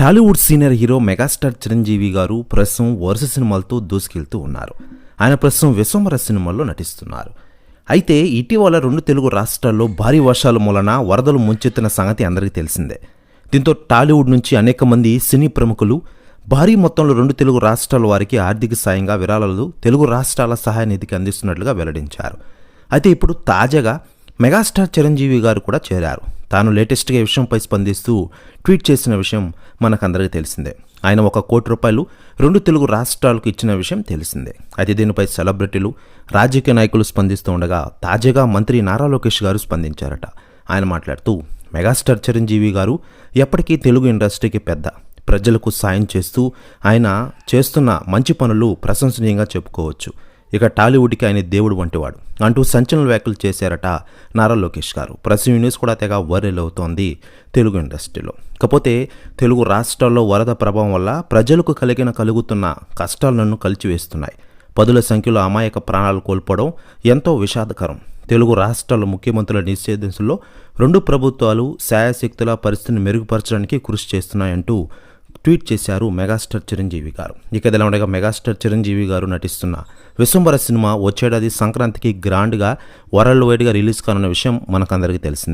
Tollywood senior hero megastar Chiranjeevi garu ప్రస్తుతం వరుస సినిమాలతో దూసుకెళ్తూ ఉన్నారు. ఆయన ప్రస్తుతం విశ్వంబర సినిమాల్లో నటిస్తున్నారు. అయితే ఇటీవల రెండు తెలుగు రాష్ట్రాల్లో భారీ వర్షాల మూలన వరదలు ముంచెత్తిన సంగతి అందరికీ తెలిసిందే. దీంతో టాలీవుడ్ నుంచి అనేక మంది సినీ ప్రముఖులు భారీ మొత్తంలో రెండు తెలుగు రాష్ట్రాల వారికి ఆర్థిక సాయంగా విరాళాలు తెలుగు రాష్ట్రాల సహాయ నిధికి అందిస్తున్నట్లుగా వెల్లడించారు. అయితే ఇప్పుడు తాజాగా మెగాస్టార్ చిరంజీవి గారు కూడా చేరారు. తాను లేటెస్ట్గా విషయంపై స్పందిస్తూ ట్వీట్ చేసిన విషయం మనకందరికీ తెలిసిందే. ఆయన ఒక కోటి రూపాయలు రెండు తెలుగు రాష్ట్రాలకు ఇచ్చిన విషయం తెలిసిందే. అయితే దీనిపై సెలబ్రిటీలు రాజకీయ నాయకులు స్పందిస్తూ ఉండగా తాజాగా మంత్రి నారా లోకేష్ గారు స్పందించారట. ఆయన మాట్లాడుతూ మెగాస్టార్ చిరంజీవి గారు ఎప్పటికీ తెలుగు ఇండస్ట్రీకి పెద్ద. ప్రజలకు సాయం చేస్తూ ఆయన చేస్తున్న మంచి పనులు ప్రశంసనీయంగా చెప్పుకోవచ్చు. ఇక టాలీవుడ్కి ఆయన దేవుడు వంటివాడు. అంటూ సంచలన వ్యాఖ్యలు చేశారట నారా లోకేష్ గారు. ప్రస్తుతం న్యూస్ కూడా తెగ వైరల్ అవుతోంది తెలుగు ఇండస్ట్రీలో. కాకపోతే తెలుగు రాష్ట్రాల్లో వరద ప్రభావం వల్ల ప్రజలకు కలిగిన కలుగుతున్న కష్టాలను కలిచివేస్తున్నాయి. పదుల సంఖ్యలో అమాయక ప్రాణాలు కోల్పోవడం ఎంతో విషాదకరం. తెలుగు రాష్ట్రాల ముఖ్యమంత్రుల నిషేధించలో రెండు ప్రభుత్వాలు శాయశక్తుల పరిస్థితిని మెరుగుపరచడానికి కృషి చేస్తున్నాయంటూ ట్వీట్ చేశారు మెగాస్టార్ చిరంజీవి గారు. ఇక ఇదిలా ఉండగా మెగాస్టార్ చిరంజీవి గారు నటిస్తున్న విశ్వంబర సినిమా వచ్చేడాది సంక్రాంతికి గ్రాండ్గా వరల్డ్ వైడ్గా రిలీజ్ కానున్న విషయం మనకందరికీ తెలిసింది.